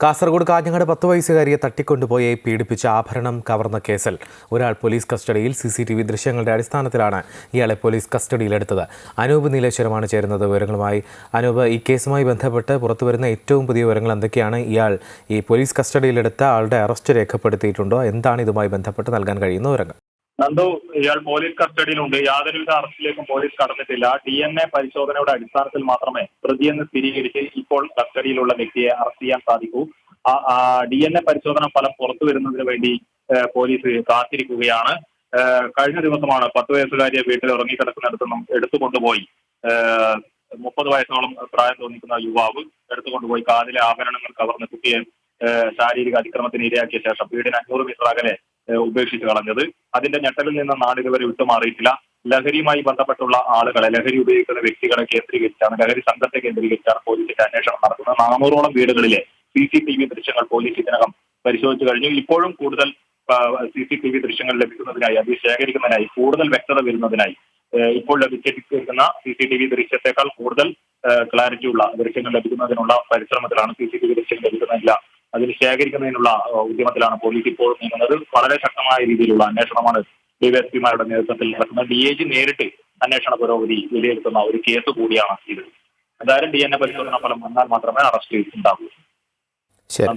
കാസർഗോഡ് കാഞ്ഞങ്ങാട് പത്ത് വയസ്സുകാരിയെ തട്ടിക്കൊണ്ടുപോയി പീഡിപ്പിച്ച ആഭരണം കവർന്ന കേസിൽ ഒരാൾ പോലീസ് കസ്റ്റഡിയിൽ സി സി ടി വി ദൃശ്യങ്ങളുടെ അടിസ്ഥാനത്തിലാണ് ഇയാളെ പോലീസ് കസ്റ്റഡിയിലെടുത്തത്. അനൂപ് നീലേശ്വരമാണ് ചേരുന്നത് വിവരങ്ങളുമായി. അനൂപ് ഈ കേസുമായി ബന്ധപ്പെട്ട് പുറത്തുവരുന്ന ഏറ്റവും പുതിയ വിവരങ്ങൾ എന്തൊക്കെയാണ്? ഇയാൾ ഈ പോലീസ് കസ്റ്റഡിയിലെടുത്ത ആളുടെ അറസ്റ്റ് രേഖപ്പെടുത്തിയിട്ടുണ്ടോ? എന്താണ് ഇതുമായി ബന്ധപ്പെട്ട് നൽകാൻ കഴിയുന്ന വിവരങ്ങൾ? നന്ദു ഇയാൾ പോലീസ് കസ്റ്റഡിയിലുണ്ട്. യാതൊരുവിധ അറസ്റ്റിലേക്കും പോലീസ് കടന്നിട്ടില്ല. ഡി എൻ എ പരിശോധനയുടെ അടിസ്ഥാനത്തിൽ മാത്രമേ പ്രതിയെന്ന് സ്ഥിരീകരിച്ച് ഇപ്പോൾ കസ്റ്റഡിയിലുള്ള വ്യക്തിയെ അറസ്റ്റ് ചെയ്യാൻ സാധിക്കൂ. ഡി എൻ എ പരിശോധന ഫലം പുറത്തു വരുന്നതിന് വേണ്ടി പോലീസ് കാത്തിരിക്കുകയാണ്. കഴിഞ്ഞ ദിവസമാണ് പത്ത് വയസ്സുകാരിയെ വീട്ടിൽ ഉറങ്ങിക്കിടക്കുന്നിടത്തു നിന്നും എടുത്തുകൊണ്ടുപോയി. മുപ്പത് വയസ്സോളം പ്രായം തോന്നിക്കുന്ന യുവാവ് എടുത്തുകൊണ്ടുപോയി കാതിലെ ആഭരണങ്ങൾ കവർന്ന് കുട്ടിയെ ശാരീരിക അതിക്രമത്തിന് ഇരയാക്കിയ ശേഷം വീടിന് അഞ്ഞൂറ് മീറ്റർ അകലെ ഉപേക്ഷിച്ച് കളഞ്ഞത്. അതിന്റെ ഞെട്ടലിൽ നിന്ന് നാളിതുവരെ വിട്ടുമാറിയിട്ടില്ല ലഹരിയുമായി ബന്ധപ്പെട്ടുള്ള ആളുകളെ ലഹരി ഉപയോഗിക്കുന്ന വ്യക്തികളെ കേന്ദ്രീകരിച്ചാണ് ലഹരി സംഘത്തെ കേന്ദ്രീകരിച്ചാണ് പോലീസിന്റെ അന്വേഷണം നടത്തുന്നത്. നാനൂറോളം വീടുകളിലെ സി സി ടി വി ദൃശ്യങ്ങൾ പോലീസ് ഇതിനകം പരിശോധിച്ചു കഴിഞ്ഞു. ഇപ്പോഴും കൂടുതൽ സി സി ടി വി ദൃശ്യങ്ങൾ ലഭിക്കുന്നതിനായി അത് ശേഖരിക്കുന്നതിനായി കൂടുതൽ വ്യക്തത വരുന്നതിനായി ഇപ്പോൾ ലഭിച്ചിരിക്കുന്ന സി സി ടി വി ദൃശ്യത്തെക്കാൾ കൂടുതൽ ക്ലാരിറ്റി ഉള്ള ദൃശ്യങ്ങൾ ലഭിക്കുന്നതിനുള്ള പരിശ്രമത്തിലാണ് സി സി ടി വി ദൃശ്യം ലഭിക്കുന്നില്ല അതിൽ ശേഖരിക്കുന്നതിനുള്ള ഉദ്യമത്തിലാണ് പോലീസ് ഇപ്പോൾ നീങ്ങുന്നത്. വളരെ ശക്തമായ രീതിയിലുള്ള അന്വേഷണമാണ് ഡിവൈഎസ്പിമാരുടെ നേതൃത്വത്തിൽ നടക്കുന്നത് ഡി ഐ ജി നേരിട്ട് അന്വേഷണ പുരോഗതി വിലയിരുത്തുന്ന ഒരു കേസ് കൂടിയാണ് ഇത്. എന്തായാലും ഡി എൻ എ പരിശോധന ഫലം വന്നാൽ മാത്രമേ അറസ്റ്റ് ഉണ്ടാകൂ. ശരി.